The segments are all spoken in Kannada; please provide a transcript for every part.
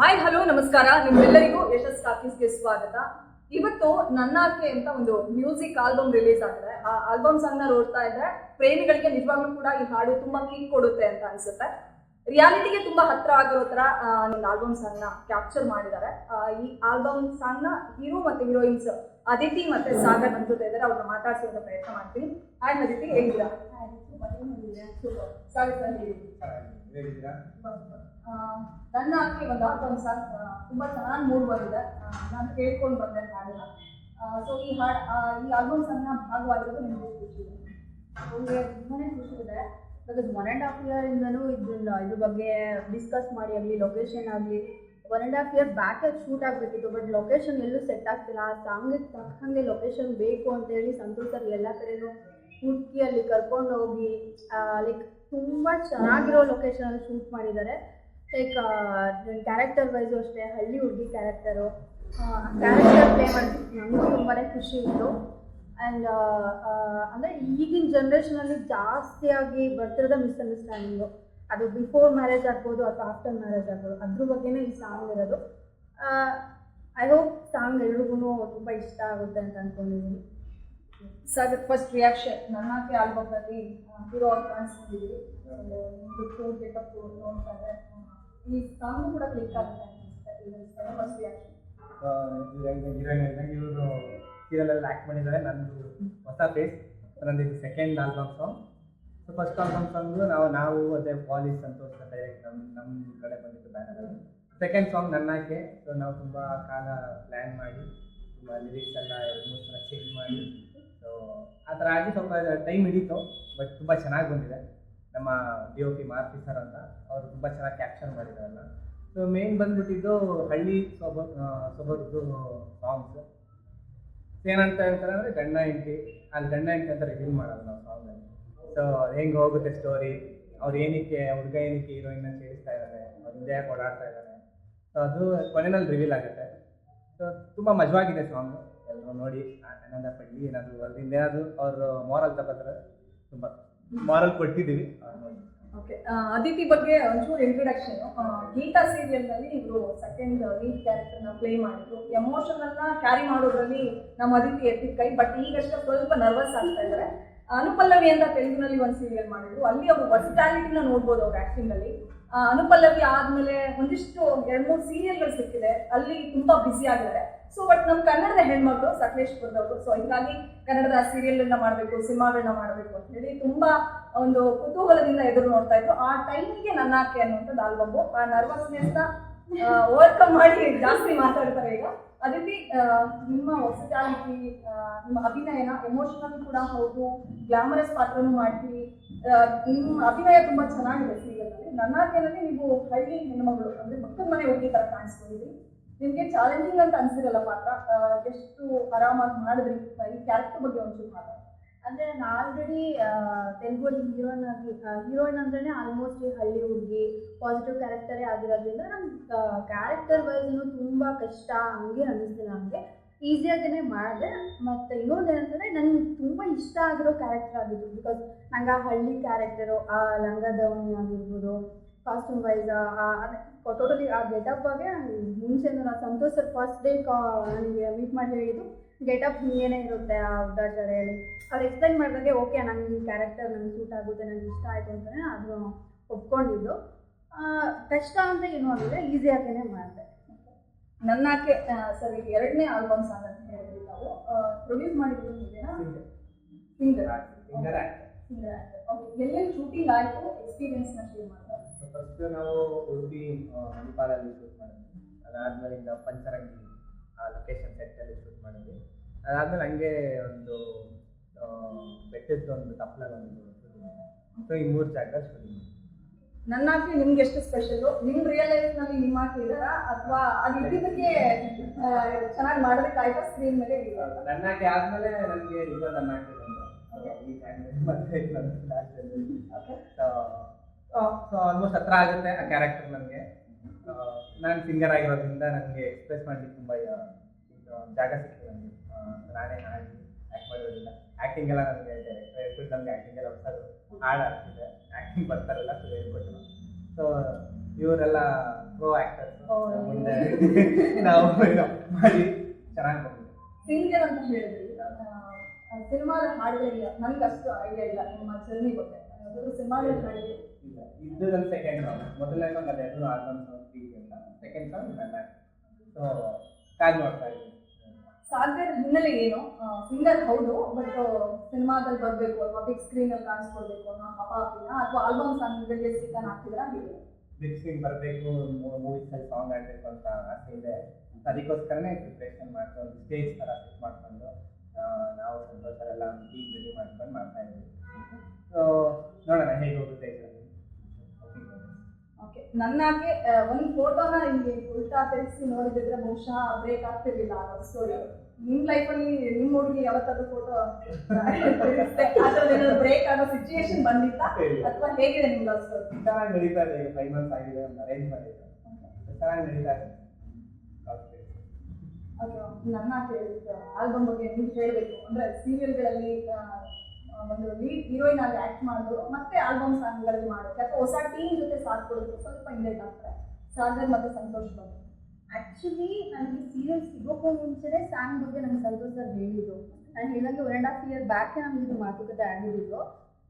ಹಾಯ್ ಹಲೋ ನಮಸ್ಕಾರ. ನಿಮ್ಮೆಲ್ಲರಿಗೂ ಯಶಸ್ ಟಾಕೀಸ್ಗೆ ಸ್ವಾಗತ. ಇವತ್ತು ನನ್ನಾಕೆ ಅಂತ ಒಂದು ಮ್ಯೂಸಿಕ್ ಆಲ್ಬಮ್ ರಿಲೀಸ್ ಆಗಿದೆ. ಆ ಆಲ್ಬಮ್ ಸಾಂಗ್ನ ನೋಡ್ತಾ ಇದ್ರೆ ಪ್ರೇಮಿಗಳಿಗೆ ನಿಜವಾಗ್ಲೂ ಕೂಡ ಈ ಹಾಡು ತುಂಬಾ ಕಿಕ್ ಕೊಡುತ್ತೆ ಅಂತ ಅನ್ಸುತ್ತೆ. ರಿಯಾಲಿಟಿಗೆ ತುಂಬಾ ಹತ್ರ ಆಗಿರೋ ತರ ಒಂದು ಆಲ್ಬಮ್ ಸಾಂಗ್ನ ಕ್ಯಾಪ್ಚರ್ ಮಾಡಿದ್ದಾರೆ. ಆ, ಈ ಆಲ್ಬಮ್ ಸಾಂಗ್ನ ಹೀರೋ ಮತ್ತೆ ಹೀರೋಯಿನ್ಸ್ ಅದಿತಿ ಮತ್ತೆ ಸಾಗರ್ ಅಂತ ಇದ್ದಾರೆ. ಅವ್ರನ್ನ ಮಾತಾಡ್ಸೋದ ಪ್ರಯತ್ನ ಮಾಡ್ತೀನಿ. ಹಾಯ್ ಅದಿತಿ ಹೇಗಿದ್ದೀರಾ? ಸಾಗರ್ ಸರ್ ಹೇಗಿದ್ದೀರಾ? ಆ, ನನ್ನ ಅಕ್ಕಿ ಒಂದು ಆಲ್ಬಮ್ ಸಾಂಗ್ ತುಂಬಾ ಚೆನ್ನಾಗಿ ಮೂಡ್ ಬಂದಿದೆ. ನಾನು ಕೇಳ್ಕೊಂಡು ಬಂದೆ ಹಾಡನ್ನ. ಸೊ ಈ ಹಾಡ್ ಈ ಆಲ್ಬಮ್ ಸಾಂಗ್ನ ಭಾಗವಾಗಿರೋದು ನಿಮ್ಗೆ ಖುಷಿ ಇದೆ. ನನಗೆ ತುಂಬಾನೇ ಖುಷಿ ಇದೆ. ಬಿಕಾಸ್ ಒನ್ ಆ್ಯಂಡ್ ಹಾಫ್ ಇಯರಿಂದನೂ ಇದನ್ನ ಇದ್ರ ಬಗ್ಗೆ ಡಿಸ್ಕಸ್ ಮಾಡಿ, ಆಗಲಿ ಲೊಕೇಶನ್ ಆಗಲಿ ಒನ್ ಆ್ಯಂಡ್ ಹಾಫ್ ಇಯರ್ ಬ್ಯಾಕಾಗಿ ಶೂಟ್ ಆಗಬೇಕಿತ್ತು. ಬಟ್ ಲೊಕೇಶನ್ ಎಲ್ಲೂ ಸೆಟ್ ಆಗ್ತಿಲ್ಲ. ಆ ಸಾಂಗಿಗೆ ತಕ್ಕಂಗೆ ಲೊಕೇಶನ್ ಬೇಕು ಅಂತೇಳಿ ಸಂತೋಷ್ ಸರ್ ಎಲ್ಲ ಕಡೆನೂ ಹುಡುಕಿ ಅಲ್ಲಿ ಕರ್ಕೊಂಡು ಹೋಗಿ ಲೈಕ್ ತುಂಬ ಚೆನ್ನಾಗಿರೋ ಲೊಕೇಶನಲ್ಲಿ ಶೂಟ್ ಮಾಡಿದ್ದಾರೆ. ಲೈಕ್ ಕ್ಯಾರೆಕ್ಟರ್ ವೈಸು ಅಷ್ಟೇ, ಹಳ್ಳಿ ಹುಡುಗಿ ಕ್ಯಾರೆಕ್ಟರು ಕ್ಯಾರೆಕ್ಟರ್ ಪ್ಲೇ ನನಗೂ ತುಂಬಾ ಖುಷಿ ಇತ್ತು. ಆ್ಯಂಡ್ ಅಂದರೆ ಈಗಿನ ಜನ್ರೇಷನಲ್ಲಿ ಜಾಸ್ತಿಯಾಗಿ ಬರ್ತಿರೋದ ಮಿಸ್ಅಂಡರ್ಸ್ಟ್ಯಾಂಡಿಂಗು ಅದು ಬಿಫೋರ್ ಮ್ಯಾರೇಜ್ ಆಗ್ಬೋದು ಅಥವಾ ಆಫ್ಟರ್ ಮ್ಯಾರೇಜ್ ಆಗ್ಬೋದು. ಅದ್ರ ಬಗ್ಗೆನೇ ಈ ಸಾಂಗ್ ಇರೋದು. ಐ ಹೋಪ್ ಸಾಂಗ್ ಎಲ್ರಿಗೂ ತುಂಬ ಇಷ್ಟ ಆಗುತ್ತೆ ಅಂತ ಅಂದ್ಕೊಂಡಿದ್ದೀನಿ ಸರ್ ಫಸ್ಟ್ ರಿಯಾಕ್ಷನ್ ನನ್ನಾಕೆ ಆಲ್ಬಮ್ ಅಲ್ಲಿ ಹೀರೋ ಅವ್ರು ಕಾಣಿಸ್ಕೊಂಡಿದ್ವಿ ಗೆಟಪ್ ನೋಡ್ತಾರೆ ಈ ಸಾಂಗ್ ಕೂಡ ಕ್ಲಿಕ್ ಆಗುತ್ತೆ ಫಸ್ಟ್ ರಿಯಾಕ್ಷನ್ ಇವರು ಸೀರಿಯಲಲ್ಲಿ ಆ್ಯಕ್ಟ್ ಮಾಡಿದ್ದಾರೆ. ನಂದು ಹೊಸ ಫೇಸ್ ನಂದು ಇದು second album song so first album song ನಾವು ನಾವು ಅದೇ ಪಾಲಿಸ್ ಸಂತೋಷ ಡೈರೆಕ್ಟ್ ನಮ್ಮ ನಮ್ಮ ಕಡೆ ಬಂದಿತ್ತು ಬ್ಯಾನರ್ ಸೆಕೆಂಡ್ ಸಾಂಗ್ ನನ್ನಾಕೆ ಸೊ ನಾವು ತುಂಬ ಕಾಲ ಪ್ಲ್ಯಾನ್ ಮಾಡಿ, ತುಂಬ ಲಿರಿಕ್ಸ್ ಎಲ್ಲ ಎರಡು, ಮೂರು ಸಲ ಚೇಂಜ್ ಮಾಡಿ. ಸೊ ಆ ಥರ ಆಗಿ ಸ್ವಲ್ಪ ಟೈಮ್ ಹಿಡೀತು. ಬಟ್ ತುಂಬ ಚೆನ್ನಾಗಿ ಬಂದಿದೆ. ನಮ್ಮ D O P Maruti sir ಅಂತ. ಅವರು ತುಂಬ ಚೆನ್ನಾಗಿ ಕ್ಯಾಪ್ಚರ್ ಮಾಡಿದಾರಲ್ಲ ಸೊ ಮೇನ್ ಬಂದ್ಬಿಟ್ಟಿದ್ದು ಹಳ್ಳಿ ಸೊಬ ಸೊಬರದ್ದು ಸಾಂಗ್ಸ್ ಏನಂತ ಹೇಳ್ತಾರೆ ಅಂದರೆ ಗಂಡ ಹೆಂಡತಿ, ಅಲ್ಲಿ ಗಂಡ ಹೆಂಡತಿ ಅಂತ ರಿವೀಲ್ ಮಾಡೋದು ನಾವು ಸಾಂಗಲ್ಲಿ ಸೊ ಹೆಂಗೆ ಹೋಗುತ್ತೆ ಸ್ಟೋರಿ ಅವ್ರು ಏನಕ್ಕೆ ಹುಡುಗ ಏನಕ್ಕೆ ಹೀರೋಯಿನ್ನ ಸೇರಿಸ್ತಾ ಇದ್ದಾರೆ ಅವ್ರು ಹಿಂದೆ ಓಡಾಡ್ತಾ ಇದ್ದಾರೆ ಸೊ ಅದು ಕೊನೆಯಲ್ಲಿ ರಿವೀಲ್ ಆಗುತ್ತೆ. ಸೊ ತುಂಬ ಮಜವಾಗಿದೆ ಸಾಂಗ್ ಎಲ್ಲರೂ ನೋಡಿ ಆನಂದ ಪಡ್ಲಿ, ಏನಾದರೂ ಅದರಿಂದ ಏನಾದರೂ ಅವರು ಮಾರಲ್ ತಗೋತಾರೆ. ತುಂಬ ಮಾರಲ್ ಕೊಟ್ಟಿದ್ದೀವಿ. ಓಕೆ ಅದಿತಿ ಬಗ್ಗೆ ಒಂಚೂರು ಇಂಟ್ರೊಡಕ್ಷನ್ ಗೀತಾ ಸೀರಿಯಲ್ನಲ್ಲಿ ಇವರು ಸೆಕೆಂಡ್ ಲೀಡ್ ಕ್ಯಾರೆಕ್ಟರ್ನ ಪ್ಲೇ ಮಾಡಿದ್ರು. ಎಮೋಷನ್ ಅನ್ನ ಕ್ಯಾರಿ ಮಾಡೋದ್ರಲ್ಲಿ ನಮ್ಮ ಅದಿತಿ ಎತ್ತಿದ ಕೈ ಬಟ್ ಈಗಷ್ಟೇ ಸ್ವಲ್ಪ ನರ್ವಸ್ ಆಗ್ತಾ ಇದ್ದಾರೆ ಅನುಪಲ್ಲವಿ ಅಂತ ತೆಲುಗಿನಲ್ಲಿ ಒಂದು ಸೀರಿಯಲ್ ಮಾಡಿದ್ರು. ಅಲ್ಲಿ ಅವರು ವರ್ಸಿಟಾಲಿಟಿನ ನೋಡ್ಬೋದು ಅವ್ರ ಆಕ್ಟಿಂಗ್ ಅಲ್ಲಿ. ಅನುಪಲ್ಲವಿ ಆದ್ಮೇಲೆ ಒಂದಿಷ್ಟು, ಎರಡ್ ಮೂರು ಸೀರಿಯಲ್ಗಳು ಸಿಕ್ಕಿದೆ. ಅಲ್ಲಿ ತುಂಬಾ ಬ್ಯುಸಿ ಆಗಿದ್ದಾರೆ. ಸೊ ಬಟ್ ನಮ್ಮ ಕನ್ನಡದ ಹೆಣ್ಮಕ್ಳು ಸಕಲೇಶ್ಪುರದವರು. ಸೊ ಹೀಗಾಗಿ ಕನ್ನಡದ ಸೀರಿಯಲ್ನ ಮಾಡಬೇಕು ಸಿನಿಮಾಗಳನ್ನ ಮಾಡಬೇಕು ಅಂತ ಹೇಳಿ ತುಂಬಾ ಒಂದು ಕುತೂಹಲದಿಂದ ಎದುರು ನೋಡ್ತಾ ಇದ್ರು. ಆ ಟೈಮಿಗೆ ನನ್ನ ಆಕೆ ಅನ್ನುವಂಥದ್ದು ಆಲ್ಬಮ್ ಆ ನರ್ವಸ್ನೆಸ್ನ ಓವರ್ಕಮ್ ಮಾಡಿ ಜಾಸ್ತಿ ಮಾತಾಡ್ತಾರೆ ಈಗ. ಅದೇ ನಿಮ್ಮ ಹೊಸದಾಗಿ ನಿಮ್ಮ ಅಭಿನಯನ ಎಮೋಷನಲ್ ಕೂಡ ಹೌದು ಗ್ಲಾಮರಸ್ ಪಾತ್ರನೂ ಮಾಡ್ತೀವಿ ನಿಮ್ಮ ಅಭಿನಯ ತುಂಬಾ ಚೆನ್ನಾಗಿದೆ ಸೀರಿಯಲ್ನಲ್ಲಿ ನನ್ನಾಕೆನಲ್ಲಿ ನೀವು ಹಳ್ಳಿ ಹೆಣ್ಮಗಳು, ಅಂದ್ರೆ ಮಕ್ಕಳ ಮನೆ ಹೋಗಿ ತರ ಕಾಣಿಸ್ಕೊಂಡಿದ್ರಿ ನಿಮ್ಗೆ ಚಾಲೆಂಜಿಂಗ್ ಅಂತ ಅನ್ಸಿರಲ್ಲ ಪಾತ್ರ. ಎಷ್ಟು ಆರಾಮಾಗಿ ಮಾಡಿದ್ರಿ? ಈ ಕ್ಯಾರೆಕ್ಟರ್ ಬಗ್ಗೆ ಒಂಚೂರು ಮಾತಾಡಿ ಅಂದರೆ ನಾನು ಆಲ್ರೆಡಿ ತೆಲುಗಲ್ಲಿ ಹೀರೋಯಿನ್ ಆಗಿ ಹೀರೋಯಿನ್ ಅಂದ್ರೆ ಆಲ್ಮೋಸ್ಟ್ ಈ ಹಳ್ಳಿ ಹುಡುಗಿ ಪಾಸಿಟಿವ್ ಕ್ಯಾರೆಕ್ಟರೇ ಆಗಿರೋದ್ರಿಂದ ನಂಗೆ ಕ್ಯಾರೆಕ್ಟರ್ ವೈಸ್ನು ತುಂಬ ಕಷ್ಟ ಹಂಗೆ ಅನಿಸ್ತಿದೆ ನನಗೆ. ಈಸಿಯಾಗೇ ಮಾಡಿದೆ. ಮತ್ತು ಇನ್ನೊಂದು ಏನಂತಂದರೆ ನನಗೆ ತುಂಬ ಇಷ್ಟ ಆಗಿರೋ ಕ್ಯಾರೆಕ್ಟರ್ ಆಗಿತ್ತು ಬಿಕಾಸ್ ನಂಗೆ ಆ ಹಳ್ಳಿ ಕ್ಯಾರೆಕ್ಟರು ಆ ಲಂಗ ದಾವಣಿ ಆಗಿರ್ಬೋದು ಕಾಸ್ಟ್ಯೂಮ್ ವೈಸ್ ಆ ಟೋಟಲಿ ಆ ಗೆಟಪ್ ಆಗಿ ಮುಂಚೆನೂ ನಾನು ಸಂತೋಷ್ ಸರ್ ಫಸ್ಟ್ ಡೇ ನನಗೆ ಮೀಟ್ ಮಾಡಿ ಹೇಳಿದ್ದು. ಗೆಟಪ್ ಹಿಂಗೇನೆ ಇರುತ್ತೆ ಆ ಉದ್ದ ಹೇಳಿ ಅವ್ರು ಎಕ್ಸ್ಪ್ಲೈನ್ ಮಾಡಿದಾಗೆ ಓಕೆ ನಂಗೆ ಈ ಕ್ಯಾರೆಕ್ಟರ್ ನನಗೆ ಸೂಟ್ ಆಗುತ್ತೆ ನನಗೆ ಇಷ್ಟ ಆಯಿತು ಅಂತಲೇ ಅದು ಒಪ್ಕೊಂಡಿದ್ದು. ಕಷ್ಟ ಅಂತ ಏನೂ ಆಗಿಲ್ಲ ಆಗಿನೇ ಮಾಡಿದೆ. ನನ್ನ ಆಕೆ ಸರಿ ಎರಡನೇ ಆಲ್ಬಮ್ಸ್ ಸಾಂಗ್ ಅಂತ ಹೇಳಿದ್ರಿ ತಾವು ಪ್ರೊಡ್ಯೂಸ್ ಮಾಡಿದ್ರು ಸಿಂಗರ್ ಸಿಂಗರ್ ಓಕೆ ಎಲ್ಲೆಲ್ಲಿ ಶೂಟಿಂಗ್ ಆಯಿತು ಎಕ್ಸ್ಪೀರಿಯನ್ಸ್ನ ಶೇರ್ ಮಾಡ್ತಾರೆ ಫಸ್ಟ್ ನಾವು ಉಡುಪಿ ಮಣಿಪಾಲಲ್ಲಿ ಶೂಟ್ ಮಾಡಿದ್ವಿ. ಅದಾದ್ಮೇಲಿಂದ ಪಂಚರಂಗಿ. ಲೊಕೇಶನ್ ಸೆಟ್ಟಲ್ಲಿ ಶೂಟ್ ಮಾಡಿದ್ವಿ. ಅದಾದ್ಮೇಲೆ ಹಂಗೆ ಒಂದು ಬೆಟ್ಟದ ಒಂದು ತಪ್ಪಲಲ್ಲಿ ಒಂದು ಸೊ ಈ ಮೂರು ಜಾಗ ಶೂಟಿಂಗ್ ನನ್ನಾಕೆ ನಿಮ್ಗೆ ಎಷ್ಟು ಸ್ಪೆಷಲ್ ನಿಮ್ ರಿಯಲ್ ಲೈಫ್ನಲ್ಲಿ ನಿಮ್ಮ ಆಕೆ ಇದಾರಾ ಅಥವಾ ಅದು ಇದ್ದಿದ್ದಕ್ಕೆ ಚೆನ್ನಾಗಿ ಮಾಡಬೇಕಾಯ್ತು ಸ್ಕ್ರೀನ್ ಮೇಲೆ? ನನ್ನ ಆಕೆ ಆದ್ಮೇಲೆ ನನಗೆ ಇವಾಗ ನನ್ನ. ಸೊ ಆಲ್ಮೋಸ್ಟ್ ಹತ್ರ ಆಗುತ್ತೆ ಆ ಕ್ಯಾರೆಕ್ಟರ್ ನನಗೆ. ನಾನು ಸಿಂಗರ್ ಆಗಿರೋದ್ರಿಂದ ನನಗೆ ಎಕ್ಸ್ಪ್ರೆಸ್ ಮಾಡಲಿಕ್ಕೆ ತುಂಬ ಜಾಗ ಸಿಕ್ಕಿದೆ ನನಗೆ ನಾನೇ ಹಾಡಿ ಆ್ಯಕ್ಟ್ ಮಾಡಿರೋದಿಲ್ಲ ಆ್ಯಕ್ಟಿಂಗ್ ಎಲ್ಲ ನನಗೆ ಹೇಳ್ಬಿಟ್ಟು ನಮಗೆ ಆ್ಯಕ್ಟಿಂಗ್ ಎಲ್ಲ ಹೊಸದು ಹಾಡು ಆಗ್ತಿದೆ ಆ್ಯಕ್ಟಿಂಗ್ ಬರ್ತಾರಲ್ಲ ಸೊ ಹೇಳ್ಕೊಟ್ಟು ಸೊ ಇವರೆಲ್ಲ ಪ್ರೋ ಆಕ್ಟರ್ಸ್ ಮುಂದೆ ನಾವು ಮಾಡಿ ಚೆನ್ನಾಗಿ ಬಂದಿದೆ. ಸಿಂಗರ್ ಅಂತ ಹೇಳಿದ್ರಿ. ಸಿನಿಮಾದ ಹಾಡುಗಳಿಲ್ಲ. ನನಗೆ ಅಷ್ಟು ಐಡಿಯಾ ಇಲ್ಲ. ನಿಮ್ಮ ಜರ್ನಿ ಗೊತ್ತೆ. ಸಿನಿಮಾದಲ್ಲಿ ಹಾಡಿದ್ರಿ ಇಲ್ಲ. ಇದು ನನ್ನ ಸೆಕೆಂಡ್ ಸಾಂಗ್ ಮೊದಲನೇ ಸಾಂಗ್ ಅದು ಎರಡು ಆಲ್ಬಮ್ ಸಾಂಗ್ ಅಂತ. ಸೆಕೆಂಡ್ ಸಾಂಗ್ ನನ್ನ ಸೊ ಕಾಲ್ ಮಾಡ್ತಾ ಇದ್ದೀನಿ ಸಾಗರ್ ಹಿನ್ನೆಲೆ ಏನು? ಸಿಂಗರ್ ಹೌದು ಬಟ್ ಸಿನಿಮಾದಲ್ಲಿ ಬರಬೇಕು ಅಥವಾ ಬಿಗ್ ಸ್ಕ್ರೀನ್ ಅಲ್ಲಿ ಕಾಣಿಸ್ಕೊಳ್ಬೇಕು ಅನ್ನೋ ಹಪಾಪಿನ ಅಥವಾ ಆಲ್ಬಮ್ ಸಾಂಗ್ ಸಿಕ್ಕನ್ ಹಾಕ್ತಿದ್ರ ಹೇಗೆ ಬಿಗ್ ಸ್ಕ್ರೀನ್ ಬರಬೇಕು ಮೂವೀಸಲ್ಲಿ ಸಾಂಗ್ ಆಡಬೇಕು ಅಂತ ಆಸೆ ಇದೆ. ಅದಕ್ಕೋಸ್ಕರನೇ ಪ್ರಿಪ್ರೇಷನ್ ಮಾಡ್ಕೊಂಡು ಸ್ಟೇಜ್ ಥರ ಸೆಟ್ ಮಾಡ್ಕೊಂಡು ನಾವು ಸಂತೋಷರೆಲ್ಲ ಈಗ ರೆಡಿ ಮಾಡ್ಕೊಂಡು ಮಾಡ್ತಾ ಇದ್ದೀವಿ ಸೊ ನೋಡೋಣ ಹೇಗೆ ಹೋಗುತ್ತೆ ನನ್ನಾಗೆ ಒಂದು ಫೋಟೋನ ನಿಮಗೆ ಉಲ್ಟಾ ತಿರುಗಿಸಿ ನೋಡಿದ್ರೆ ಬಹುಶಃ ಬ್ರೇಕ್ ಆಗ್ತಿರ್ಲಿಲ್ಲ ಆ ಸ್ಟೋರಿ ನಿಮ್ ಲೈಫಲ್ಲಿ ನಿಮ್ ಹುಡುಗಿ ಯಾವತ್ತಾದ್ರೂ ಫೋಟೋ ಅದ್ರಲ್ಲಿ ಬ್ರೇಕ್ ಆಗೋ ಸಿಚುಯೇಷನ್ ಬಂದಿತ್ತಾ? ಅಥವಾ ಹೇಗಿದೆ ನಿಮ್ ಲವ್ ಸ್ಟೋರಿ ಚೆನ್ನಾಗಿ ನಡೀತಾ ಇದೆ ಈಗ ಫೈವ್ ಮಂತ್ಸ್ ಆಗಿದೆ ಒಂದು ಅರೇಂಜ್ ಮಾಡಿದೆ ಚೆನ್ನಾಗಿ ನಡೀತಾ ಇದೆ. ನನ್ನ ಆಲ್ಬಮ್ ಬಗ್ಗೆ ನಿಮ್ಗೆ ಹೇಳಬೇಕು. ಅಂದ್ರೆ ಸೀರಿಯಲ್ಗಳಲ್ಲಿ ಒಂದು ಲೀಡ್ ಹೀರೋಯಿನ್ ಆಗಿ ಆಕ್ಟ್ ಮಾಡಿದ್ರು, ಮತ್ತೆ ಆಲ್ಬಮ್ ಸಾಂಗ್ಗಳಲ್ಲಿ ಮಾಡುತ್ತೆ ಅಥವಾ ಹೊಸ ಟೀಮ್ ಜೊತೆ ಸಾಥ್ ಕೊಡೋದು ಸ್ವಲ್ಪ ಹಿಂದೇಟ್ ಆಗ್ತಾರೆ ಸಾಗರ್ ಮತ್ತೆ ಸಂತೋಷ್ ಬಗ್ಗೆ ಆಕ್ಚುಲಿ ನನಗೆ ಸೀರಿಯಲ್ ಸಿಗೋಕ್ಕೂ ಮುಂಚೆನೇ ಸಾಂಗ್ ಬಗ್ಗೆ ನಮ್ಗೆ ಸಂತೋಷ್ ಸರ್ ಹೇಳಿದ್ರು. ನಾನು ಹೇಳಿದಂಗೆ one and half year back ನಮ್ಗೆ ಇದು ಮಾತುಕತೆ ಆಗಿದ್ದು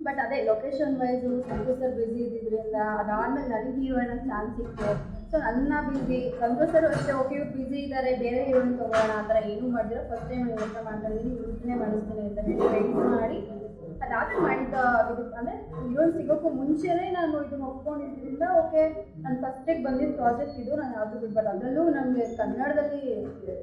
ಬಟ್ ಅದೇ location wise Santosh sir busy ಇದ್ದಿದ್ರಿಂದ ಅದಾದ್ಮೇಲೆ ನನಗೆ ಹೀರೋಯಿನ್ ಚಾನ್ಸ್ ಸಿಕ್ತು. ಸೊ ನನ್ನ ಬ್ಯುಸಿ ಸಂತೋಷ್ ಸರ್ ಅಷ್ಟೇ ಓಕೆ ಇವ್ರು ಬ್ಯುಸಿ ಇದ್ದಾರೆ ಬೇರೆ ಹೀರೋಯಿನ್ ತಗೋಣ ಆ ಥರ ಏನೂ ಮಾಡಿದ್ರೆ ಫಸ್ಟ್ ಟೈಮ್ ಯೋಚನೆ ಮಾಡ್ತಾ ಇದ್ದೀನಿ ಇವ್ರನ್ನೇ ಮಾಡಿಸ್ತೀನಿ ಅಂತ ಹೇಳಿ ಮಾಡಿ ಅದಾದ್ಮೇಲೆ ಮಾಡಿದ್ದ ಇದು ಅಂದರೆ ಹೀರೋಯಿನ್ ಸಿಗೋಕ್ಕೂ ಮುಂಚೆನೇ ನಾನು ಇದನ್ನ ಒಪ್ಕೊಂಡಿದ್ರಿಂದ ಓಕೆ ನಾನು ಫಸ್ಟಿಗೆ ಬಂದಿದ್ದ ಪ್ರಾಜೆಕ್ಟ್ ಇದು, ನಾನು ಯಾವುದು ಬಿಡ್ಬಾರ್ದು. ಅದರಲ್ಲೂ ನನಗೆ ಕನ್ನಡದಲ್ಲಿ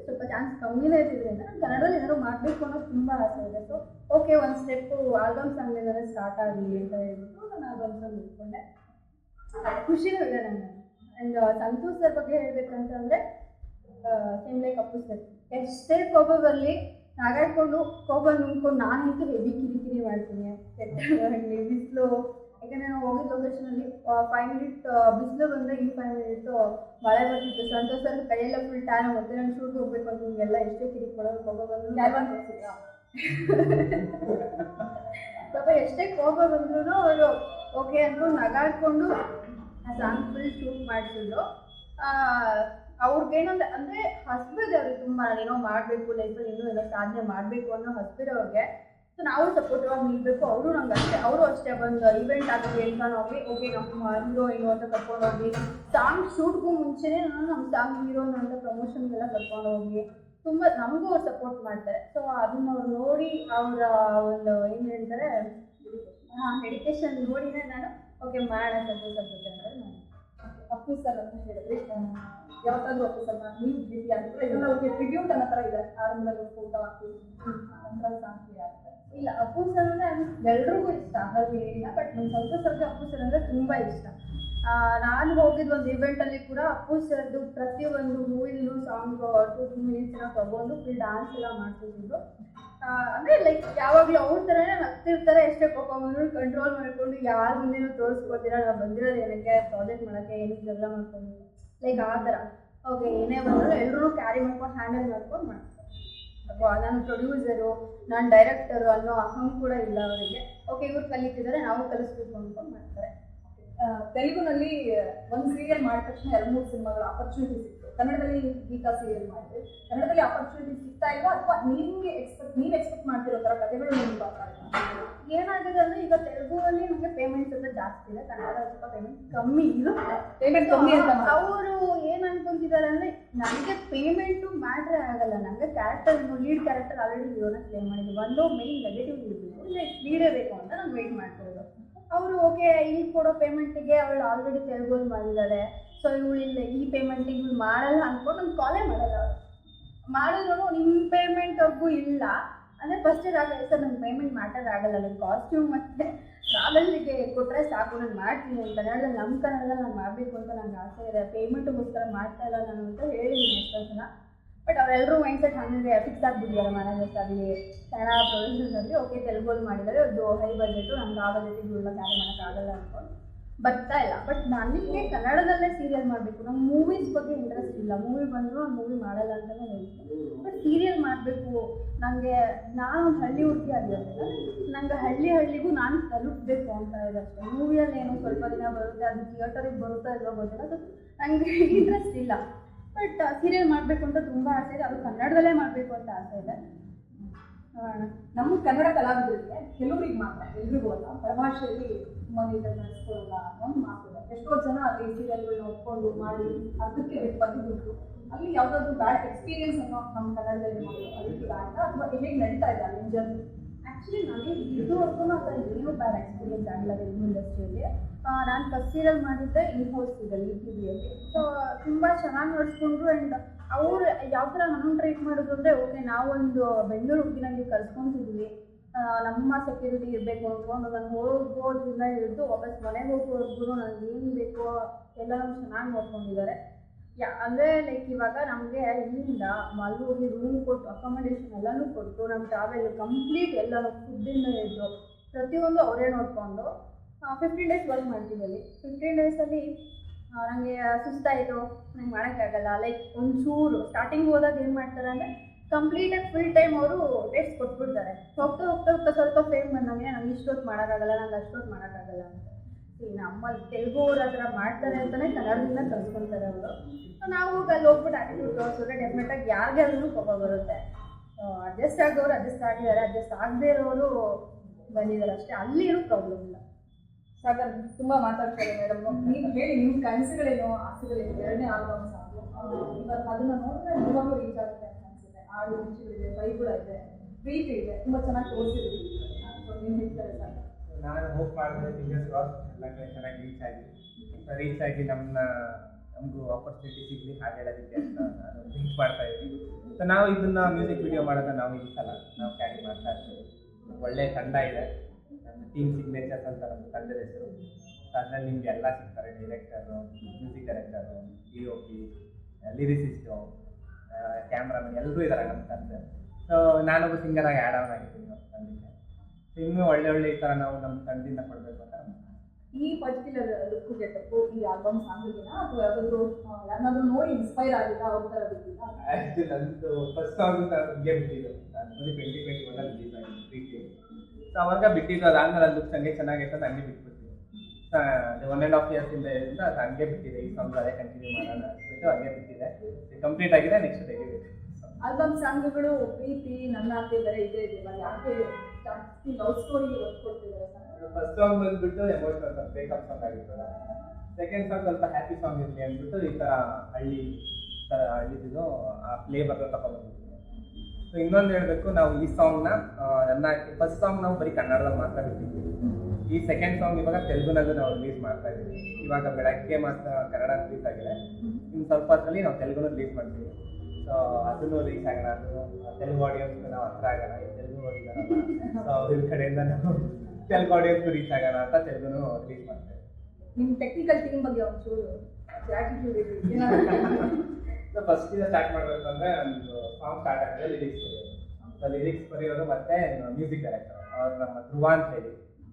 ಸ್ವಲ್ಪ ಚಾನ್ಸ್ ಕಮ್ಮಿನೇ ಇದ್ದಿದ್ದರಿಂದ ನಾನು ಕನ್ನಡದಲ್ಲಿ ಏನಾದ್ರು ಮಾಡಬೇಕು ಅನ್ನೋದು ತುಂಬ ಆಸೆ ಇದೆ. ಸೊ ಓಕೆ ಒಂದು ಸ್ಟೆಪ್ಪು ಆಲ್ಬಮ್ ಸಾಂಗ್ನಿಂದಲೇ ಸ್ಟಾರ್ಟ್ ಆಗಲಿ ಅಂತ ಹೇಳ್ಬಿಟ್ಟು ನಾನು ಆಲ್ಬಮ್ ಸಾಂಗ್ ಇಟ್ಕೊಂಡೆ ಖುಷಿನೂ ಇದೆ ನನಗೆ ಆ್ಯಂಡ್ ಸಂತೋಷ್ ಸರ್ ಬಗ್ಗೆ ಹೇಳ್ಬೇಕಂತಂದರೆ ಸೇಮ್ ಲೈಕ್ ಅಪ್ಪು ಸರ್ ಎಷ್ಟೇ ಕೋಪ ಬರಲಿ ನಾಗಾಡ್ಕೊಂಡು ಕೋಪ ನುಂಗ್ಕೊಂಡು ನಾನಂತೂ ಹೆವಿ ಕಿರಿಕಿರಿ ಮಾಡ್ತೀನಿ. ಆಗಲಿ ಬಿಸಿಲು. ಯಾಕಂದರೆ ನಾವು ಹೋಗಿದ್ದ ಲೊಕೇಶನಲ್ಲಿ ಫೈವ್ ಮಿನಿಟ್ ಬಿಸಿಲು ಬಂದರೆ ಈ ಫೈವ್ ಮಿನಿಟ್ಸು ಮಳೆ ಬರ್ತಿತ್ತು. ಸಂತೋಷ ಕೈಯೆಲ್ಲ ಫುಲ್ ಟ್ಯಾನ್ ಮತ್ತೆ ನಾನು ಶೂಟ್ ಹೋಗ್ಬೇಕು ಅಂತ ಹಿಂಗೆಲ್ಲ ಎಷ್ಟೇ ಕಿರಿಕ್ ಕೊಡೋದು ಕೋಪ ಬಂದ್ರು ಕ್ಯಾಬನ್ ಕೊಡ್ಸಿದ್ರಾ ಸ್ವಲ್ಪ ಎಷ್ಟೇ ಕೋಪ ಬಂದ್ರು ಅವರು ಓಕೆ ಅಂದ್ರು ನಗಾಡ್ಕೊಂಡು ಆ ಸಾಂಗ್ ಫುಲ್ ಶೂಟ್ ಮಾಡಿಸಿದ್ರು. ಅವ್ರಿಗೇನಂದ್ರೆ ಅಂದರೆ ಹಸ್ಬೆಡ್ ಅವ್ರಿಗೆ ತುಂಬಾ ಏನೋ ಮಾಡಬೇಕು ಲೈಫಲ್ಲಿ ಇನ್ನೂ ಏನೋ ಸಾಧನೆ ಮಾಡಬೇಕು ಅನ್ನೋ ಹಸ್ಬೆಡ್ ಅವ್ರಿಗೆ. ಸೊ ನಾವು ಸಪೋರ್ಟಿವ್ ಆಗಿ ನಿಲ್ಬೇಕು, ಅವರು ನಂಗೆ ಅಷ್ಟೇ, ಅವರು ಅಷ್ಟೇ ಒಂದು ಇವೆಂಟ್ ಆಗಿ ಹೇಳ್ಕೊಂಡು ಹೋಗಿ, ಓಕೆ ನಮ್ಮ ಹೀರೋಯಿನು ಅಂತ ಕರ್ಕೊಂಡು ಹೋಗಿ. ಸಾಂಗ್ ಶೂಟ್ಗೂ ಮುಂಚೆನೇ ನಾನು ನಮ್ಮ ಸಾಂಗ್ ಹೀರೋಯಿನ್ ಅಂತ ಪ್ರಮೋಷನ್ಗೆಲ್ಲ ಕರ್ಕೊಂಡು ಹೋಗಿ. ತುಂಬ ನಮಗೂ ಅವ್ರು ಸಪೋರ್ಟ್ ಮಾಡ್ತಾರೆ. ಸೊ ಅದನ್ನ ಅವ್ರು ನೋಡಿ ಅವರ ಒಂದು ಏನು ಹೇಳ್ತಾರೆ, ಹಾಂ ಡೆಡಿಕೇಶನ್ ನೋಡಿನೇ ನಾನು, ಓಕೆ, ಮಾಡೋಣ ಸಪೋಸ್ ಅಂತ ನಾನು ಅಪ್ಪು ಸರ್ ಅಂತ ಹೇಳಿದ್ರಿ. ಯಾವತ್ತಾದ್ರೂ ಅಪ್ಪು ಸರ್ ನೀವು ಬಿಸಿ ಆಗಿದ್ರೆ ಇದೆಲ್ಲ ಅವ್ರಿಗೆ ಟ್ರಿಬ್ಯೂಟ್ ಅನ್ನೋ ಥರ ಇದೆ. ಆರಂಭದಲ್ಲಿ ಫೋಟೋ ಹಾಕಿ ಅಂತ ಆಗುತ್ತೆ ಇಲ್ಲ ಅಪ್ಪು ಸರ್ ಅಂದ್ರೆ ಎಲ್ರಿಗೂ ಇಷ್ಟ ಹಾಗೆ ಏನಿಲ್ಲ ಬಟ್ ನಮ್ಗೆ ಸ್ವಲ್ಪ ಸ್ವಲ್ಪ ಅಪ್ಪು ಸರ್ ಅಂದ್ರೆ ತುಂಬಾ ಇಷ್ಟ. ನಾನು ಹೋಗಿದ್ದು ಒಂದು ಇವೆಂಟಲ್ಲಿ ಕೂಡ ಅಪ್ಪು ಸರ್ದು ಪ್ರತಿಯೊಂದು ಮೂವಿಲೂ ಸಾಂಗ್ ಟೂ ಟೂ ಮಿನಿಟ್ಸ್ ತಗೊಂಡು ಫುಲ್ ಡಾನ್ಸ್ ಎಲ್ಲ ಮಾಡ್ತಿದ್ರು. ಅಂದ್ರೆ ಲೈಕ್ ಯಾವಾಗಲೂ ಅವ್ರ ತರನೇ ನಗ್ತಿರ್ತಾರೆ, ಎಷ್ಟೇ ಬಂದ್ರು ಕಂಟ್ರೋಲ್ ಮಾಡ್ಕೊಂಡು ಯಾರ ಮುಂದೆನೂ ತೋರಿಸ್ಕೊತೀರ, ನಾವು ಬಂದಿರೋದು ಏನಕ್ಕೆ ಪ್ರಾಜೆಕ್ಟ್ ಮಾಡಕ್ಕೆ ಏನಕ್ಕೆ ಎಲ್ಲ ಮಾಡ್ಕೊಂಡು. ಲೈಕ್ ಆ ಥರ. ಓಕೆ ಏನೇ ಬಂದರೂ ಎಲ್ಲರೂ ಕ್ಯಾರಿ ಮಾಡ್ಕೊಂಡು ಹ್ಯಾಂಡಲ್ ಮಾಡ್ಕೊಂಡು ಮಾಡ್ತಾರೆ. ನಾನು ಪ್ರೊಡ್ಯೂಸರು ನಾನು ಡೈರೆಕ್ಟರು ಅನ್ನೋ ಅಹಂ ಕೂಡ ಇಲ್ಲ ಅವರಿಗೆ. ಓಕೆ ಇವ್ರು ಕಲಿತಿದ್ದಾರೆ, ನಾವು ಕಲಿಸ್ಬೇಕು ಅಂದ್ಕೊಂಡು ಮಾಡ್ತಾರೆ. ತೆಲುಗುನಲ್ಲಿ ಒಂದು ಸೀರಿಯಲ್ ಮಾಡಿದ ತಕ್ಷಣ ಎರಡು ಮೂರು ಸಿನಿಮಾಗಳ ಅಪರ್ಚುನಿಟಿ ಸಿಕ್ತು ಕನ್ನಡದಲ್ಲಿ ಗೀತಾ ಸೀರಿಯಲ್ ಮಾಡಿದ್ರೆ ಕನ್ನಡದಲ್ಲಿ ಅಪರ್ಚುನಿಟಿ ಸಿಗ್ತಾ ಇಲ್ಲ ಅಥವಾ ನಿಮ್ಗೆ ಎಕ್ಸ್ಪೆಕ್ಟ್ ನೀವು ಎಕ್ಸ್ಪೆಕ್ಟ್ ಮಾಡ್ತಿರೋ ತರ ಕಥೆಗಳು ನಿಮ್ಗೆ? ಏನಾಗಿದೆ ಅಂದ್ರೆ ಈಗ ತೆಲುಗುವಲ್ಲಿ ನಮಗೆ ಪೇಮೆಂಟ್ ಎಲ್ಲ ಜಾಸ್ತಿ ಇದೆ ಕನ್ನಡ ಸ್ವಲ್ಪ ಪೇಮೆಂಟ್ ಕಮ್ಮಿ ಇರುತ್ತೆ ಪೇಮೆಂಟ್ ಕಮ್ಮಿ ಅಂತ ಅವರು ಏನ್ ಅನ್ಕೊಂತಿದ್ದಾರೆ ಅಂದ್ರೆ ನನಗೆ ಪೇಮೆಂಟು ಮ್ಯಾಟ್ರೇ ಆಗಲ್ಲ ನನಗೆ ಕ್ಯಾರೆಕ್ಟರ್ ಲೀಡ್ ಕ್ಯಾರೆಕ್ಟರ್ ಆಲ್ರೆಡಿ ಹೀರೋನ ಪ್ಲೇ ಮಾಡಿದ್ವಿ ಒಂದು ಮೇನ್ ನೆಗೆಟಿವ್ ಇರಬೇಕು ಅಂದ್ರೆ ಲೀಡೇ ಬೇಕು ಅಂತ ನಾನು ವೇಟ್ ಮಾಡ್ತಿರೋದು ಅವರು, ಓಕೆ, ಇಲ್ಲಿ ಕೊಡೋ ಪೇಮೆಂಟಿಗೆ ಅವಳು ಆಲ್ರೆಡಿ ತೆಲುಗಲ್ಲಿ ಮಾಡಿದ್ದಾರೆ ಸೊ ಇವಳು ಇಲ್ಲ ಈ ಪೇಮೆಂಟಿಗೆ ಇವಳು ಮಾಡಲ್ಲ ಅಂದ್ಕೊಂಡು ನಂಗೆ ಕಾಲೇ ಮಾಡಲ್ಲ ಅವರು ಮಾಡಿದ್ರು ನಿಮ್ಮ ಪೇಮೆಂಟ್ವರೆಗೂ ಇಲ್ಲ. ಅಂದರೆ ಫಸ್ಟ್ ಆಗಲ್ಲ ಸರ್, ನಂಗೆ ಪೇಮೆಂಟ್ ಮ್ಯಾಟರ್ ಆಗಲ್ಲ ನನಗೆ ಕಾಸ್ಟ್ಯೂಮ್ ಮತ್ತು ಟ್ರಾವೆಲ್ಗೆ ಕೊಟ್ಟರೆ ಸಾಕು, ನಾನು ಮಾಡ್ತೀನಿ ಕನ್ನಡದಲ್ಲಿ ನಮ್ಮ ಕನ್ನಡದಲ್ಲಿ ನಾನು ಮಾಡಬೇಕು ಅಂತ ನಂಗೆ ಆಸೆ ಇದೆ. ಪೇಮೆಂಟ್ಗೋಸ್ಕರ ಮಾಡ್ತಾ ಇಲ್ಲ ನಾನು ಅಂತ ಹೇಳಿದ್ದೀನಿ ಎಷ್ಟೋ ಜನ ಬಟ್ ಅವರೆಲ್ಲರೂ ಮೈಂಡ್ ಸೆಟ್ ಹಂಗೆ ಫಿಕ್ಸ್ ಆಗಿಬಿಟ್ಟಿದ್ದಾರೆ ಮ್ಯಾನೇಜರ್ಸ್ ಆಗಲಿ ಕನ್ನಡ ಪ್ರೊಡ್ಯೂಸರ್ಸ್ ಆಗಲಿ ಓಕೆ ತೆಲುಗಲ್ಲಿ ಮಾಡಿದ್ದಾರೆ ಅದು ಹೈ ಬಜೆಟ್ ನಮ್ಗೆ ಆ ಬಜೆಟಿಗೆ ಇವ್ರನ್ನ ಕ್ಯಾರಿ ಮಾಡೋಕ್ಕಾಗಲ್ಲ ಅಂದ್ಕೊಂಡು ಬರ್ತಾ ಇಲ್ಲ. ಬಟ್ ನನಗೆ ಕನ್ನಡದಲ್ಲೇ ಸೀರಿಯಲ್ ಮಾಡಬೇಕು. ನಂಗೆ ಮೂವೀಸ್ ಬಗ್ಗೆ ಇಂಟ್ರೆಸ್ಟ್ ಇಲ್ಲ. ಮೂವಿ ಬಂದರೂ ನಾನು ಮೂವಿ ಮಾಡಲ್ಲ ಅಂತಲೇ ಹೇಳ್ತೀನಿ. ಬಟ್ ಸೀರಿಯಲ್ ಮಾಡಬೇಕು. ನನಗೆ ನಾನು ಒಂದು ಹಳ್ಳಿ ಹುಡುಗಿ ಆಗಿರೋದ್ರಿಂದ ನನಗೆ ಹಳ್ಳಿ ಹಳ್ಳಿಗೂ ನಾನು ತಲುಪಬೇಕು ಅಂತ ಇದೆ ಅಷ್ಟೇ. ಮೂವಿಯಲ್ಲಿ ಏನು ಸ್ವಲ್ಪ ದಿನ ಬರುತ್ತೆ, ಅದು ಥಿಯೇಟರಿಗೆ ಬರುತ್ತಾ ಇಲ್ವೋ ಗೊತ್ತಿಲ್ಲ. ಅದು ನನಗೆ ಇಂಟ್ರೆಸ್ಟ್ ಇಲ್ಲ. ಬಟ್ ಸೀರಿಯಲ್ ಮಾಡಬೇಕು ಅಂತ ತುಂಬ ಆಸೆ ಇದೆ. ಅದು ಕನ್ನಡದಲ್ಲೇ ಮಾಡಬೇಕು ಅಂತ ಆಸೆ ಇದೆ. ನಮ್ಮ ಕನ್ನಡ ಕಲಾವಿದರಿಗೆ ಕೆಲವರಿಗೆ ಮಾತ್ರ, ಎಲ್ರಿಗೂ ಅಲ್ಲ, ಪರಭಾಷೆಯಲ್ಲಿ ತುಂಬಾ ನಡೆಸ್ಕೊಳ್ಳಲ್ಲ ನಡೆಸ್ಕೊಡಲ್ಲ ಒಂದು ಮಾತಿದೆ ಎಷ್ಟೋ ಜನ ಅಲ್ಲಿ ಸೀರಿಯಲ್ಗಳನ್ನ ಒಪ್ಕೊಂಡು ಮಾಡಿ ಅದಕ್ಕೆ ಬಂದಿದ್ದು ಅಲ್ಲಿ ಯಾವುದಾದ್ರು ಬ್ಯಾಡ್ ಎಕ್ಸ್ಪೀರಿಯನ್ಸ್ ಅನ್ನೋ ನಮ್ಮ ಕನ್ನಡದಲ್ಲಿ ಮಾಡೋದು ಅದಕ್ಕೆ ಆಯ್ತಾ ಅಥವಾ ಹೇಗೆ ನಡೀತಾ ಇದೆ ಅಲ್ಲಿ ನನಗೆ ಇದುವರೆಗೂ ಥರ ಏನೂ ಬ್ಯಾಡ್ ಎಕ್ಸ್ಪೀರಿಯನ್ಸ್ ಆಗಲ್ಲ ಫಿಲ್ಮ್ ಇಂಡಸ್ಟ್ರಿಯಲ್ಲಿ ನಾನು ಫಸ್ಟ್ ಸೀರಿಯಲ್ ಮಾಡಿದ್ದೆ in house serial E T ವಿಯಲ್ಲಿ ಸೊ ತುಂಬ ಚೆನ್ನಾಗಿ ನಡೆಸ್ಕೊಂಡ್ರು ಆ್ಯಂಡ್ ಅವರು ಯಾವ ಥರ ನಮ್ಮನ್ನು ಟ್ರೀಟ್ ಮಾಡೋದು ಅಂದರೆ ಓಕೆ ನಾವೊಂದು ಬೆಂಗಳೂರು ಹುಡುಗಿನ ನೀವು ಕರ್ಸ್ಕೊಂತಿದ್ವಿ. ಆ, ನಮ್ಮ ಸೆಕ್ಯೂರಿಟಿ ಇರಬೇಕು ಅಂದ್ಕೊಂಡು ನಾನು ಹೋಗೋದ್ರಿಂದ ಹಿಡಿದು ವಾಪಸ್ ಮನೆಗೆ ಹೋಗೋವರೆಗೂ ನನಗೆ ಏನು ಬೇಕೋ ಎಲ್ಲನೂ ಚೆನ್ನಾಗಿ ನೋಡ್ಕೊಂಡಿದ್ದಾರೆ. ಯಾ ಅಂದರೆ ಲೈಕ್ ಇವಾಗ ನಮಗೆ ಇಲ್ಲಿಂದ ಮಲ್ಲೂರಿಗೆ ರೂಮ್ ಕೊಟ್ಟು ಅಕಾಮಡೇಷನ್ ಎಲ್ಲನೂ ಕೊಟ್ಟು ನಮ್ಮ ಟ್ರಾವೆಲ್ ಕಂಪ್ಲೀಟ್ ಎಲ್ಲನೂ ಫುಡ್ಡಿಂದ ಇದ್ದು ಪ್ರತಿಯೊಂದು ಅವರೇ ನೋಡಿಕೊಂಡು ಫಿಫ್ಟೀನ್ ಡೇಸ್ ವರ್ಕ್ ಮಾಡ್ತೀವಿ ಅಲ್ಲಿ. ಫಿಫ್ಟೀನ್ ಡೇಸಲ್ಲಿ ನನಗೆ ಸುಸ್ತಾಯಿತು ನಂಗೆ ಮಾಡೋಕ್ಕಾಗಲ್ಲ. ಲೈಕ್ ಒಂಚೂರು ಸ್ಟಾರ್ಟಿಂಗ್ ಹೋದಾಗ ಏನು ಮಾಡ್ತಾರೆ ಅಂದರೆ ಕಂಪ್ಲೀಟಾಗಿ ಫುಲ್ ಟೈಮ್ ಅವರು ಡೇಟ್ಸ್ ಕೊಟ್ಬಿಡ್ತಾರೆ. ಹೋಗ್ತಾ ಹೋಗ್ತಾ ಹೋಗ್ತಾ ಸ್ವಲ್ಪ ಫೇಮ್ ಬಂದಂಗೆ ನಂಗೆ ಇಷ್ಟೊತ್ತು ಮಾಡೋಕ್ಕಾಗಲ್ಲ, ನಂಗೆ ಅಷ್ಟೊತ್ತು ಮಾಡೋಕ್ಕಾಗಲ್ಲ ಅಂತ. ನಮ್ಮಲ್ಲಿ ತೆಲುಗು ಅವ್ರು ಥರ ಮಾಡ್ತಾರೆ ಅಂತಲೇ ಕನ್ನಡದಿಂದ ಕಲ್ಸ್ಕೊಂತಾರೆ ಅವರು. ನಾವು ಅಲ್ಲಿ ಹೋಗ್ಬಿಟ್ಟು ಆಟಿಟ್ಯೂಡ್ ತೋರಿಸಿದ್ರೆ ಡೆಫಿನೆಟಾಗಿ ಯಾರಿಗೆ ಆದ್ರೂ ಕೋಪ ಬರುತ್ತೆ. ಅಡ್ಜಸ್ಟ್ ಆಗೋರು ಅಡ್ಜಸ್ಟ್ ಆಗಿದ್ದಾರೆ ಅಡ್ಜಸ್ಟ್ ಆಗದೇ ಇರೋರು ಬಂದಿದ್ದಾರೆ ಅಷ್ಟೇ. ಅಲ್ಲಿ ಏನೂ ಪ್ರಾಬ್ಲಮ್ ಇಲ್ಲ. ಸಾಗರ್, ತುಂಬಾ ಮಾತಾಡ್ತಾರೆ ಮೇಡಮ್ ನೀವು ಹೇಳಿ ನಿಮ್ಮ ಕನಸುಗಳೇನು, ಆಸೆಗಳೇನು? ಎರಡನೇ ಆಲ್ಬಮ್ ಸಾಂಗು. ಅದನ್ನ ನೋಡಿದ್ರೆ ತುಂಬ ರೀಚ್ ಆಗುತ್ತೆ ಅಂತ ಅನ್ಸುತ್ತೆ. ಹಾಡು ಮುಂಚೆಗಳಿದೆ ಬೈಗುಳ ಇದೆ. ಪ್ರೀತಿ ಇದೆ. ತುಂಬಾ ಚೆನ್ನಾಗಿ ತೋರಿಸಿದ್ರಿ ಸೊ ನೀವು ಹೇಳ್ತಾರೆ ಸರ್ ನಾನು ಹೋಪ್ ಮಾಡಿದ್ರೆ ಫಿಂಗರ್ಸ್ ಕ್ರಾಸ್ ಎಲ್ಲ ಕಡೆ ಚೆನ್ನಾಗಿ ರೀಚ್ ಆಗಿ. ರೀಚ್ ಆಗಿ ನಮ್ಮನ್ನ ನಮಗೂ ಆಪರ್ಚುನಿಟಿ ಸಿಗಲಿ ಹಾಗೆ ಹೇಳೋದಕ್ಕೆ ಅಂತ ನಾನು ಥಿಂಕ್ ಮಾಡ್ತಾ ಇದ್ದೀನಿ. ಸೊ ನಾವು ಇದನ್ನ ಮ್ಯೂಸಿಕ್ ವಿಡಿಯೋ ಮಾಡೋದನ್ನ ನಾವು ಸಲ ನಾವು ಕ್ಯಾರಿ ಮಾಡ್ತಾ ಇರ್ತೀವಿ ಒಳ್ಳೆ ತಂಡ ಇದೆ. ನಮ್ಮ ಟೀಮ್ ಸಿಗ್ನೇಚರ್ಸ್ ಅಂತ ನಮ್ಮ ತಂಡದ ಹೆಸರು. ಅದ್ರಲ್ಲಿ ನಿಮ್ಗೆ ಎಲ್ಲ ಸಿಗ್ತಾರೆ director music director D O P lyricist cameraman ಎಲ್ಲರೂ ಇದ್ದಾರೆ ನಮ್ಮ ತಂಡ ಸೊ ನಾನೊಬ್ಬ ಸಿಂಗರ್ ಆಗಿ ಆ್ಯಡ್ ಆನ್ ಆಗಿದ್ದೀನಿ ನಮ್ಮ ತಂಡಕ್ಕೆ. ಇನ್ನೂ ಒಳ್ಳೆ ಒಳ್ಳೆ ಈ ಥರ ನಾವು ನಮ್ಮ ತಂಡದಿಂದ ಕೊಡಬೇಕು ಅಂತ ಈ ಪರ್ಟಿಕ್ಯುಲರ್ ಲುಕ್ ಗೆಟಪ್ಪು ಈ ಆಲ್ಬಮ್ ಸಾಂಗಿನ ಅಥವಾ ಯಾವ್ದಾದ್ರು ಯಾರನ್ನಾದ್ರೂ ನೋಡಿ ಇನ್ಸ್ಪೈರ್ ಆಗಿಲ್ಲ ಅವ್ರ ತರ ಬಿದ್ದಿಲ್ಲ ಆಕ್ಚುಲಿ ನಂದು ಫಸ್ಟ್ ಸಾಂಗ್ ಹಿಂಗೆ ಬಿಟ್ಟಿದ್ದು. ನಾನು ಟ್ವೆಂಟಿ ಟ್ವೆಂಟಿ ಒನ್ನಲ್ಲಿ ರಿಲೀಸ್ ಬಿಟ್ಟಿದ್ದು ಸೊ ಅವಾಗ ಬಿಟ್ಟಿದ್ದು ಅದಾದ್ಮೇಲೆ ಅದು ಲುಕ್ಸ್ ಹಂಗೆ ಚೆನ್ನಾಗಿತ್ತು ಹಂಗೆ ಬಿಟ್ಬಿಡ್ತೀನಿ. ಒನ್ ಆ್ಯಂಡ್ ಹಾಫ್ ಇಯರ್ಸ್ ಇಂದ ಇರೋದ್ರಿಂದ ಅದು ಹಂಗೆ ಬಿಟ್ಟಿದೆ. ಈ ಸಾಂಗ್ ಅದೇ ಕಂಟಿನ್ಯೂ ಮಾಡೋಣ ಅಂದ್ಬಿಟ್ಟು ಹಂಗೆ ಬಿಟ್ಟಿದೆ. ಕಂಪ್ಲೀಟ್ ಆಗಿದೆ ನೆಕ್ಸ್ಟ್ ತೆಗಿಬೇಕು ಆಲ್ಬಮ್ ಸಾಂಗ್ಗಳು ಪ್ರೀತಿ ನನ್ನ ಬೇರೆ ಇದೇ ಇದೆಯಲ್ಲ ಯಾಕೆ? ಜಾಸ್ತಿ ಲವ್ ಸ್ಟೋರಿ ಒತ್ತು ಕೊಡ್ತಿದ್ದಾರೆ ಫಸ್ಟ್ ಸಾಂಗ್ ಬಂದ್ಬಿಟ್ಟು ಎಮೋಷನಲ್ ಸ್ವಲ್ಪ ಬ್ರೇಕಪ್ ಸಾಂಗ್ ಆಗಿರ್ತದೆ. ಸೆಕೆಂಡ್ ಸಾಂಗ್ ಸ್ವಲ್ಪ ಹ್ಯಾಪಿ ಸಾಂಗ್ ಇರಲಿ ಅಂದ್ಬಿಟ್ಟು ಈ ಥರ ಹಳ್ಳಿ ಥರ ಹಳ್ಳಿದು ಆ ಫ್ಲೇವರ್ ತಗೊಂಡ್ಬಂದಿದ್ದೀನಿ ಸೊ ಇನ್ನೊಂದು ಹೇಳಬೇಕು, ನಾವು ಈ ಸಾಂಗ್ನ ನನ್ನ ಫಸ್ಟ್ ಸಾಂಗ್ ನಾವು ಬರೀ ಕನ್ನಡದಲ್ಲಿ ಮಾತಾಡ್ತಿದ್ವಿ ಈ ಸೆಕೆಂಡ್ ಸಾಂಗ್ ಇವಾಗ ತೆಲುಗುನಲ್ಲೂ ನಾವು ರಿಲೀಸ್ ಮಾಡ್ತಾ ಇದ್ದೀವಿ. ಇವಾಗ ಬೆಳಗ್ಗೆ ಮಾತ್ರ ಕನ್ನಡ ರಿಲೀಸ್ ಆಗಿದೆ. ಇನ್ನು ಸ್ವಲ್ಪ ಹೊತ್ತಲ್ಲಿ ನಾವು ತೆಲುಗುನ ರಿಲೀಸ್ ಮಾಡ್ತೀವಿ. ಸೊ ಅದನ್ನು ರೀಚ್ ಆಗೋಣ ಅದು ತೆಲುಗು ಆಡಿಯನ್ಸ್ ನಾವು ಹತ್ರ ಆಗೋಣ ತೆಲುಗು ಓದಿದಾರಲ್ಲ ಸೊ ಅವ್ರ ಕಡೆಯಿಂದ ನಾವು ತೆಲುಗು ಆಡಿಯನ್ಸ್ಗೂ ರೀಚ್ ಆಗೋಣ ಅಂತ ತೆಲುಗುನು ರಿಲೀಸ್ ಮಾಡ್ತೇವೆ ನಿಮ್ಮ ಟೆಕ್ನಿಕಲ್ ಟೀಮ್ ಬಗ್ಗೆ ಒಂಚೂರು ಸೊ ಫಸ್ಟ್ ಇಂದ ಸ್ಟಾರ್ಟ್ ಮಾಡಬೇಕು ಅಂದ್ರೆ ಒಂದು ಸಾಂಗ್ ಸ್ಟಾರ್ಟ್ ಆಗಿದೆ ಲಿರಿಕ್ಸ್ ಬರೆಯೋದು. ಸೊ ಲಿರಿಕ್ಸ್ ಬರೆಯೋರು ಮತ್ತೆ ಮ್ಯೂಸಿಕ್ ಡೈರೆಕ್ಟರ್ ಅವ್ರು ನಮ್ಮ ಧ್ರುವ ಅಂತ ಹೇಳಿ.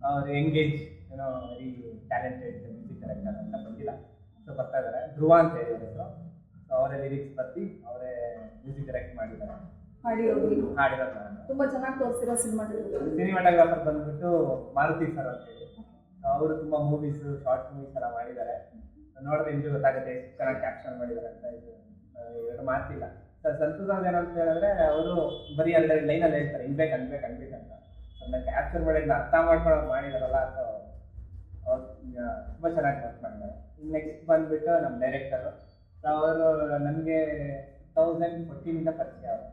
ಅವ್ರು ಎಂಗೇಜ್ ಏನೋ ವೆರಿ ಟ್ಯಾಲೆಂಟೆಡ್ ಮ್ಯೂಸಿಕ್ ಡೈರೆಕ್ಟರ್ ಅಂತ ಬಂದಿಲ್ಲ ಸೊ ಬರ್ತಾ ಇದ್ದಾರೆ. ಧ್ರುವ ಅಂತ ಹೇಳಿ ಅವ್ರ ಲಿರಿಕ್ಸ್ ಬರ್ತಿ ಅವರೇ ಮ್ಯೂಸಿಕ್ ಡೈರೆಕ್ಟ್ ಮಾಡಿದ್ದಾರೆ. ಹಾಡಿರೋದು ತುಂಬಾ ಚೆನ್ನಾಗಿ ತೋರಿಸಿರೋ ಸಿನಿಮಾಗಳು ಸಿನಿಮಾಟೋಗ್ರಾಫರ್ ಬಂದ್ಬಿಟ್ಟು ಮಾರುತಿ ಸರ್ ಅಂತ ಹೇಳಿ. ಅವರು ತುಂಬಾ ಮೂವೀಸ್ ಶಾರ್ಟ್ ಮೂವೀಸ್ ಎಲ್ಲ ಮಾಡಿದ್ದಾರೆ. ನೋಡಿದ್ರೆ ನಿಮ್ಗೆ ಗೊತ್ತಾಗುತ್ತೆ ಎಷ್ಟು ಚೆನ್ನಾಗಿ ಕ್ಯಾಪ್ಷನ್ ಮಾಡಿದ್ದಾರೆ ಅಂತ ಇದು. ಮಾತಿಲ್ಲ ಸರ್ ಸಂತೋಷ್ ಏನಂತ ಹೇಳಿದ್ರೆ ಅವರು ಬರೀ ಎರಡು ಲೈನಲ್ಲಿ ಹೇಳ್ತಾರೆ ಇನ್ಬೇಕು ಅನ್ಬೇಕು ಅನ್ಬೇಕು ಅಂತ. ಅದನ್ನ ಕ್ಯಾಪ್ಚರ್ ಮಾಡಿ ಅದನ್ನ ಅರ್ಥ ಮಾಡ್ಕೊಂಡು ಅವ್ರು ಮಾಡಿದಾರಲ್ಲ ಅಂತ ಅವ್ರು ತುಂಬ ಚೆನ್ನಾಗಿ ವರ್ಕ್ ಮಾಡಿದ್ದಾರೆ. ನೆಕ್ಸ್ಟ್ ಬಂದ್ಬಿಟ್ಟು ನಮ್ಮ ಡೈರೆಕ್ಟರು ಅವರು ನನಗೆ ತೌಸಂಡ್ ಫೋರ್ಟೀನಿಂದ ಪರಿಚಯ ಅವರು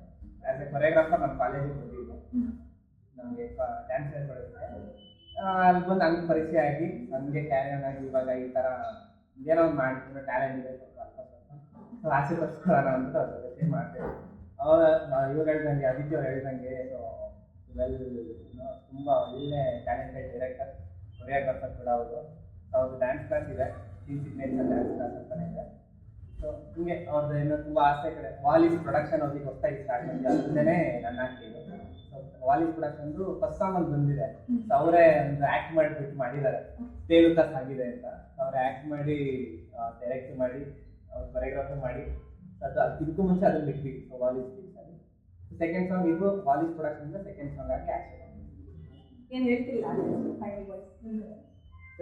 ಆ್ಯಸ್ ಎ ಕೊರಿಯೋಗ್ರಾಫರ್ ನಮ್ಮ ಕಾಲೇಜಿಗೆ ಬಂದಿದ್ದು. ನಮಗೆ ಡ್ಯಾನ್ಸ್ ಹೇಳ್ಕೊಡೋದಕ್ಕೆ ಅಲ್ಲಿ ಬಂದು ಹಂಗೆ ಪರಿಚಯ ಆಗಿ ನನಗೆ ಕ್ಯಾರಿ ಆನ್ ಆಗಿ ಇವಾಗ ಈ ಥರ ಏನೋ ಒಂದು ಮಾಡ್ತೀನಿ ಟ್ಯಾಲೆಂಟ್ ಇದೆ ಸ್ವಲ್ಪ ಅಲ್ಪ ಅಂತ ಅದ್ರ ಜೊತೆ ಮಾಡ್ತೇವೆ ಅವಾಗ ಇವಾಗ ಹೇಳಿದಂಗೆ ಆದಿತ್ಯ ಅವ್ರು ಹೇಳ್ದಂಗೆ ಸೊ ವೆಲ್ ತುಂಬ ಒಳ್ಳೆ ಟ್ಯಾಲೆಂಟೆಡ್ ಡೈರೆಕ್ಟರ್ ಕೊರಿಯೋಗ್ರಾಫರ್ ಕೂಡ ಅವರು. ಅವ್ರದ್ದು ಡ್ಯಾನ್ಸ್ ಕ್ಲಾಸ್ ಇದೆ. ಸಿಗ್ನೇಚರ್ ಡ್ಯಾನ್ಸ್ ಕ್ಲಾಸ್ ಅಂತಲೇ ಇದೆ. ಹಿಂಗೆ ಅವ್ರದ್ದು ಏನೋ ತುಂಬ ಆಸೆ ಕಡೆ. ವಾಲಿಸ್ ಪ್ರೊಡಕ್ಷನ್ ಅವ್ರಿಗೆ ಹೊಸ್ತಾಗಿ ಸ್ಟಾರ್ಟ್ ಮಾಡಿದೆ ಅದನ್ನೇ ನನ್ನ ಹಾಕಿದ್ದು ವಾಲಿಸ್ ಪ್ರೊಡಕ್ಷನ್ ಫಸ್ಟ್ ಸಾಂಗ್ ಒಂದು ಬಂದಿದೆ. ಸೊ ಅವರೇ ಒಂದು ಆಕ್ಟ್ ಮಾಡಿಬಿಟ್ಟು ಮಾಡಿದ್ದಾರೆ. ತೇಲುತ್ತಾ ಆಗಿದೆ ಅಂತ. ಅವರೇ ಆಕ್ಟ್ ಮಾಡಿ ಡೈರೆಕ್ಟ್ ಮಾಡಿ ಅವ್ರು ಕೊರಿಯೋಗ್ರಾಫರ್ ಮಾಡಿ. ಅದು ಇದಕ್ಕೂ ಮುಂಚೆ ಅದನ್ನ ಬಿಟ್ವಿ ವಾಲಿಸ್ ಅಲ್ಲಿ. ಸೆಕೆಂಡ್ ಸಾಂಗ್ ಇದು ವಾಲಿಸ್ ಪ್ರೊಡಕ್ಷನ್ ಇಂದ ಸೆಕೆಂಡ್ ಸಾಂಗ್ ಆಗಿ ಆಕ್ಚುಲಿ ಏನ್ ಹೇಳ್ತಿಲ್ಲ?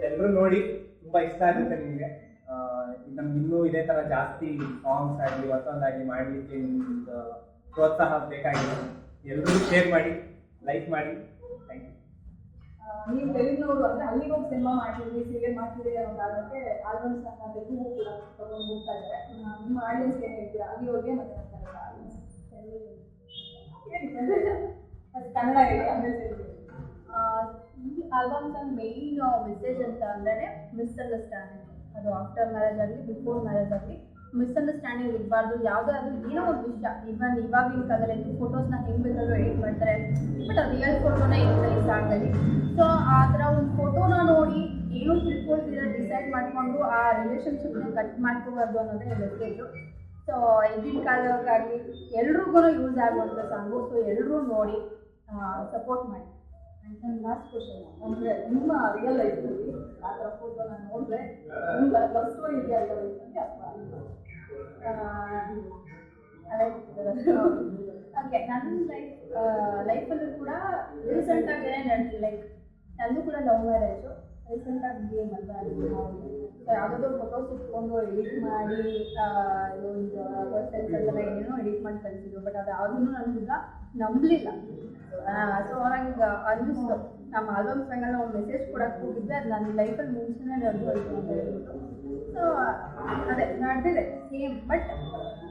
ಎಲ್ಲರೂ ನೋಡಿ ತುಂಬಾ ಇಷ್ಟ ಆಗುತ್ತೆ ನಿಮಗೆ. ನಮ್ಗೆ ಇನ್ನೂ ಇದೇ ತರ ಜಾಸ್ತಿ ಸಾಂಗ್ಸ್ ಆಗಲಿ ಹೊಸದಾಗಿ ಮಾಡಲಿಕ್ಕೆ ನಿಮ್ದು ಪ್ರೋತ್ಸಾಹ ಬೇಕಾಗಿದೆ. ಎಲ್ಲರೂ ಶೇರ್ ಮಾಡಿ ಲೈಕ್ ಮಾಡಿ. ಥ್ಯಾಂಕ್ ಯು ನೀವು ತೆಲುಗಿನವರು ಅಂದ್ರೆ ಅಲ್ಲಿಗೆ ಹೋಗಿ ಸಿನಿಮಾ ಮಾಡ್ತಿದ್ವಿ ಸೀರಿಯಲ್ ಮಾಡ್ತಿದ್ರಿ ಅನ್ನೋ ಕಾರಣಕ್ಕೆ ಆಲ್ಬಮ್ಸ್ ಅನ್ನ ತೆಲುಗು ಕೂಡ ತಗೊಂಡು ಹೋಗ್ತಾ ಇದ್ದಾರೆ ನಿಮ್ಮ ಆಡಿಯನ್ಸ್ ಏನ್ ಹೇಳ್ತೀರಾ? ಅಲ್ಲಿಯವ್ರಿಗೆ ಮತ್ತೆ ನಮ್ಮ ಅದು ಕನ್ನಡ ಹೇಳಿ ಆ, ಈ ಆಲ್ಬಮ್ ಮೇನ್ ಮೆಸೇಜ್ ಅಂತ ಅಂದರೆ ಮಿಸ್ಅಂಡರ್ಸ್ಟ್ಯಾಂಡಿಂಗ್ ಅದು ಆಫ್ಟರ್ ಮ್ಯಾರೇಜ್ ಆಗಲಿ ಬಿಫೋರ್ ಮ್ಯಾರೇಜ್ ಆಗಲಿ ಮಿಸ್ಅಂಡರ್ಸ್ಟ್ಯಾಂಡಿಂಗ್ ಇರಬಾರ್ದು. ಯಾವುದೇ ಆದರೂ ಏನೋ ಒಂದು ವಿಷಯ. ಇವನ್ ಇವಾಗಿನ ಕಾಲದಲ್ಲಿ ಫೋಟೋಸ್ನ ಹೆಂಗೆ ಬೇಕಾದ್ರೂ ಎಡಿಟ್ ಮಾಡ್ತಾರೆ. ಬಟ್ ಅದು ರಿಯಲ್ ಫೋಟೋನ ಇರುತ್ತೆ ಈ ಸಾಂಗಲ್ಲಿ ಸೊ ಆ ಥರ ಒಂದು ಫೋಟೋನ ನೋಡಿ ಏನು ತಿಳ್ಕೊಳ್ತೀರ ಡಿಸೈಡ್ ಮಾಡಿಕೊಂಡು ಆ ರಿಲೇಷನ್ಶಿಪ್ನ ಕಟ್ ಮಾಡ್ಕೋಬಾರ್ದು ಅನ್ನೋದೇ ಮೆಸೇಜು ಸೊ ಈಗಿನ ಕಾಲಕ್ಕಾಗಲಿ ಎಲ್ರಿಗೂ ಯೂಸ್ ಆಗುವಂಥ ಸಾಂಗು. ಸೊ ಎಲ್ಲರೂ ನೋಡಿ ಸಪೋರ್ಟ್ ಮಾಡಿ. ನನ್ನ ಲಾಸ್ಟ್ ಕ್ವಶನ್ ಅಂದ್ರೆ ನಿಮ್ಮ ರಿಯಲ್ ಲೈಫಲ್ಲಿ ಆ ಥರ ಫೋಟೋನ ನೋಡಿದ್ರೆ ನಿಮ್ಮ ಲವ್ ಸ್ಟೋರಿ ಇದೆ ಅಂತ ಹೇಳ್ತಾರೆ ಅಥವಾ ಓಕೆ ಲೈಫ್ ಲೈಫಲ್ಲೂ ಕೂಡ ರೀಸೆಂಟಾಗಿ ಲೈಕ್ ಕೂಡ ಲವ್ ಮ್ಯಾರೇಜು ರೀಸೆಂಟಾಗಿ ಫೋಟೋಸ್ ಎಡಿಟ್ ಮಾಡಿ ಒಂದು ಎಲ್ಲ ಎಡಿಟ್ ಮಾಡಿ ಕಳಿಸಿದ್ರು ಬಟ್ ಅದು ಯಾವುದೂ ನನಗೀಗ ನಂಬಲಿಲ್ಲ. ಸೊ ನಂಗೆ ಅನ್ನಿಸ್ತು. ನಮ್ಮ ಆಲ್ಬಮ್ ಸಾಂಗಲ್ಲಿ ಒಂದು ಮೆಸೇಜ್ ಕೊಡಕ್ಕೆ ಹೋಗಿದ್ದೆ ಅದು ನನ್ನ ಲೈಫಲ್ಲಿ ಮುಂಚೆನೇ ನಡೆದೋಯ್ತು ಅಂತ ಹೇಳ್ಬಿಟ್ಟು. ಸೊ ಅದೇ ನಡೆದಿದೆ ಸೇಮ್ ಬಟ್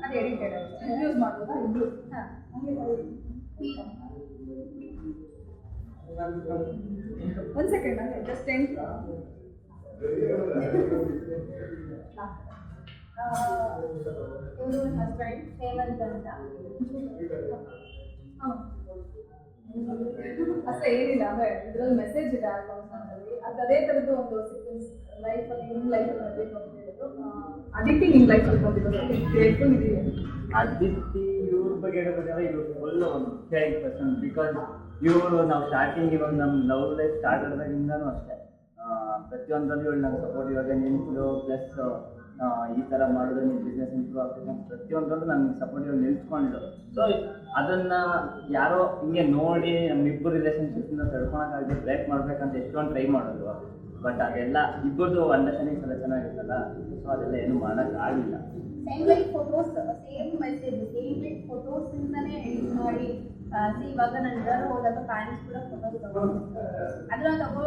ಅದು ಎಡಿಟೆಡ್ ಯೂಸ್ ಮಾಡ್ಬೋದಾ? ಒಂದು ಹಾಂ. ಒಂದು ಸೆಕೆಂಡ್ ಅಂದ್ರೆ ಜಸ್ಟ್ ಟೆನ್ ಇವರು ಹಸ್ಬೆಂಡ್ ಹೇಮಂತ್ ಅಂತ. ಅಷ್ಟೇ ಏನಿಲ್ಲ, ಅಂದ್ರೆ ಇದ್ರಲ್ಲಿ ಮೆಸೇಜ್ ಇದೆ ಆಲ್ಬಮ್ ಅಲ್ಲಿ ಅದು ತರದ್ದು ಒಂದು ಸೀಕ್ವೆನ್ಸ್ ಲೈಫ್ ಅಲ್ಲಿ ನಿಮ್ ಲೈಫ್ ಅಲ್ಲಿ ಬರ್ಬೇಕು ಅಂತ ಹೇಳಿದ್ರು. ಅದಿತಿ ನಿಮ್ ಲೈಫ್ ಅಲ್ಲಿ ಬಂದಿರೋದು ಅದಿತಿ ಇವ್ರ ಬಗ್ಗೆ ಹೇಳ್ಬೇಕಾದ್ರೆ ಇವ್ರು ಫುಲ್ ಒಂದು ಕೇರಿಂಗ್ ಪರ್ಸನ್ ಬಿಕಾಸ್ ಇವರು ನಾವು ಸ್ಟಾರ್ಟಿಂಗ್ ಇವಾಗ ನಮ್ಮ ಲವ್ ಲೈಫ್ ಸ್ಟಾರ್ಟ್ ಆದಾಗಿಂದನೂ ಅಷ್ಟೇ. ಪ್ರತಿಯೊಂದರಲ್ಲೂ ಇವಳು ನಂಗೆ ಸಪೋರ್ಟ್ ಇವಾಗ ನಿಂತು ಪ್ಲಸ್ ಈ ಥರ ಮಾಡಿದ್ರೆ ನಿಮ್ಮ ಬಿಸ್ನೆಸ್ ಇಂಪ್ರೂವ್ ಆಗ್ತದೆ ಪ್ರತಿಯೊಂದರಲ್ಲೂ ನನಗೆ ಸಪೋರ್ಟಿವ್ ನಿಲ್ಸ್ಕೊಂಡು ಸೊ ಅದನ್ನ ಯಾರೋ ಹಿಂಗೆ ನೋಡಿ ನಮ್ಮಿಬ್ಬರು ರಿಲೇಷನ್ಶಿಪ್ನ ತಡ್ಕೊಳಕ್ಕಾಗದೆ ಬ್ರೇಕ್ ಮಾಡ್ಬೇಕಂತ ಎಷ್ಟೊಂದು ಟ್ರೈ ಮಾಡೋದು ಬಟ್ ಅದೆಲ್ಲ ಇಬ್ಬರದು ಅಂಡರ್ಸ್ಟ್ಯಾಂಡಿಂಗ್ ಸಲ ಚೆನ್ನಾಗಿರುತ್ತಲ್ಲ ಸೊ ಅದೆಲ್ಲ ಏನು ಮಾಡೋಕ್ಕಾಗಿಲ್ಲ like photos same message same photos ಇಂದಾನೇ edit ಮಾಡಿ. ಇವಾಗ ನಾನು ಎಲ್ಲರೂ ಹೋದಾಗ ಪ್ಯಾರೆಂಟ್ಸ್ ಕೂಡ ಫೋಟೋಸ್ ತಗೊಂಡು. ಅದನ್ನ ತಗೋ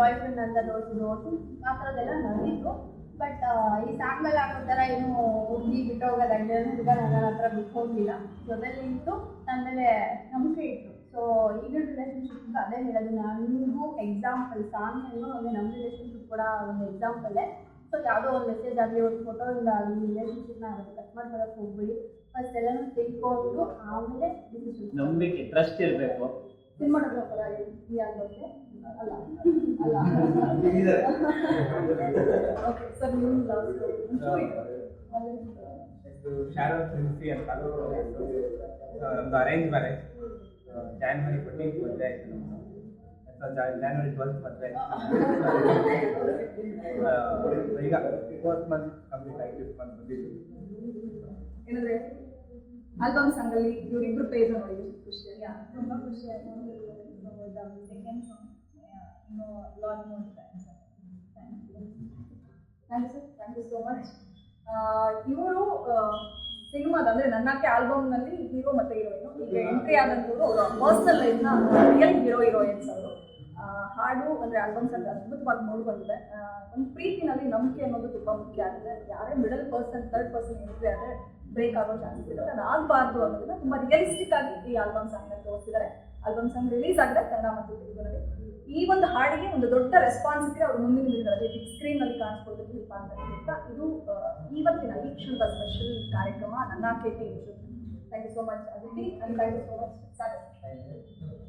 ಬಾಯ್ ಫ್ರೆಂಡ್ ಅಂತ ತೋರಿಸಿದ್ರು. ಆ ಥರದ್ದೆಲ್ಲ ನಡೆದಿತ್ತು ಬಟ್ ಈ ಸಾಂಗಲ್ಲಿ ಆಗೋ ಥರ ಏನು ಹುಡುಗಿ ಬಿಟ್ಟೋಗೋದಾಗಲಿ ಹುಡುಗ ನನ್ನ ಹತ್ರ ಬಿಟ್ಟು ಹೋಗಲಿಲ್ಲ ಜೊತೆಲಿ ನಿಂತು ನನ್ನ ಮೇಲೆ ನಂಬಿಕೆ ಇತ್ತು ಸೊ ಈಗಿನ ರಿಲೇಷನ್ಶಿಪ್ ಅದೇ ಹೇಳೋದು. ನನಗೂ ಎಕ್ಸಾಂಪಲ್ ಸಾಂಗ್ ಒಂದು ನಮ್ಮ ರಿಲೇಷನ್ಶಿಪ್ ಕೂಡ ಒಂದು ಎಕ್ಸಾಂಪಲ್ಲೇ ಸೊ ಯಾವುದೋ ಒಂದು ಮೆಸೇಜ್ ಆಗಲಿ ಒಂದು ಫೋಟೋಯಿಂದ ಆಗಲಿ ರಿಲೇಷನ್ಶಿಪ್ನ ಆಗಲಿ ಕಟ್ ಮಾಡ್ಕೊಳಕ್ಕೆ ಹೋಗ್ಬಿಡಿ. ಫಸ್ಟ್ ಎಲ್ಲನೂ ತಿಳ್ಕೊಂಡು ಆಮೇಲೆ ನಂಬಿಕೆ ಟ್ರಸ್ಟ್ ಇರಬೇಕು. ಸಿನಿಮಾಟೋಗ್ರಾಫರ್ ಈ ಆಲ್ಬಮ್ಗೆ ಶಾರೋನ್ ಪ್ರಿನ್ಸಿ ಅಂತ ಒಂದು ಅರೇಂಜ್ ಮ್ಯಾರೇಜ್ ಜಾನ್ವರಿ ಫೋರ್ಟೀನ್ ಮದುವೆ ಆಯ್ತು ಜಾನ್ವರಿ ಟ್ವೆಲ್ತ್ ಮದುವೆ ಆಯ್ತು. ಈಗ ಫೋರ್ತ್ ಮಂತ್ ಕಂಪ್ಲೀಟ್ ಆಗಿ ಫಿಫ್ತ್ ಮಂತ್ ಬಂದಿದ್ದು. ಏನಂದ್ರೆ ಆಲ್ಬಮ್ ಸಾಂಗಲ್ಲಿ ಇವರಿಬ್ರು ಪೇಜ್ ನೋಡಿ ಖುಷಿ ಆಯ್ತು ತುಂಬ ಖುಷಿ ಆಯಿತು. Second lot more lot Thank thanks thank you sir. Thank you so much ಇವರು ಸಿನಿಮಾದ ಅಂದ್ರೆ ನನ್ನಕ್ಕೆ ಆಲ್ಬಮ್ನಲ್ಲಿ ಹೀರೋ ಮತ್ತೆ ಹೀರೋಯಿನ್. ಈಗ ಎಂಟ್ರಿ ಆದಂಥವ್ರು ಅವರ ಪರ್ಸನಲ್ ಲೈಫ್ನ ರಿಯಲ್ ಹೀರೋ ಹೀರೋಯಿನ್ಸ್ ಅವರು. ಹಾಡು ಅಂದ್ರೆ ಆಲ್ಬಮ್ಸ್ ಅಂತ ಅದ್ಭುತವಾಗಿ ಮೂಡ್ ಬಂದಿದೆ. ಒಂದು ಪ್ರೀತಿನಲ್ಲಿ ನಂಬಿಕೆ ಅನ್ನೋದು ತುಂಬಾ ಮುಖ್ಯ ಆಗಿದೆ. ಯಾರೇ middle person third person entry ಆದರೆ ಬ್ರೇಕ್ ಆಗೋ ಚಾನ್ಸ್ ಇದೆ ಅದು ಆಗಬಾರ್ದು ಅನ್ನೋದನ್ನ ತುಂಬಾ ರಿಯಲಿಸ್ಟಿಕ್ ಆಗಿ ಈ ಆಲ್ಬಮ್ ಸಾಂಗ್ ತೋರಿಸಿದ್ದಾರೆ. ಆಲ್ಬಮ್ ಸಾಂಗ್ ರಿಲೀಸ್ ಆಗಿದೆ. ಕನ್ನಡ ಮತ್ತು ತೆಲುಗುನಲ್ಲಿ ಈ ಒಂದು ಹಾಡಿಗೆ ಒಂದು ದೊಡ್ಡ ರೆಸ್ಪಾನ್ಸ್ ಇದೆ ಅವ್ರು ಮುಂದಿನ ದಿನಗಳಲ್ಲಿ ಬಿಗ್ ಸ್ಕ್ರೀನ್ ಹೆಲ್ಪ್ ಆಗ್ತದೆ ಅಂತ ಇದು ಈವತ್ತಿನ ಇವತ್ತಿನ ಈ ಕ್ಷಣದ ಸ್ಪೆಷಲ್ ಕಾರ್ಯಕ್ರಮ ನನ್ನ K T thank you so much Aditi and thank you so much you.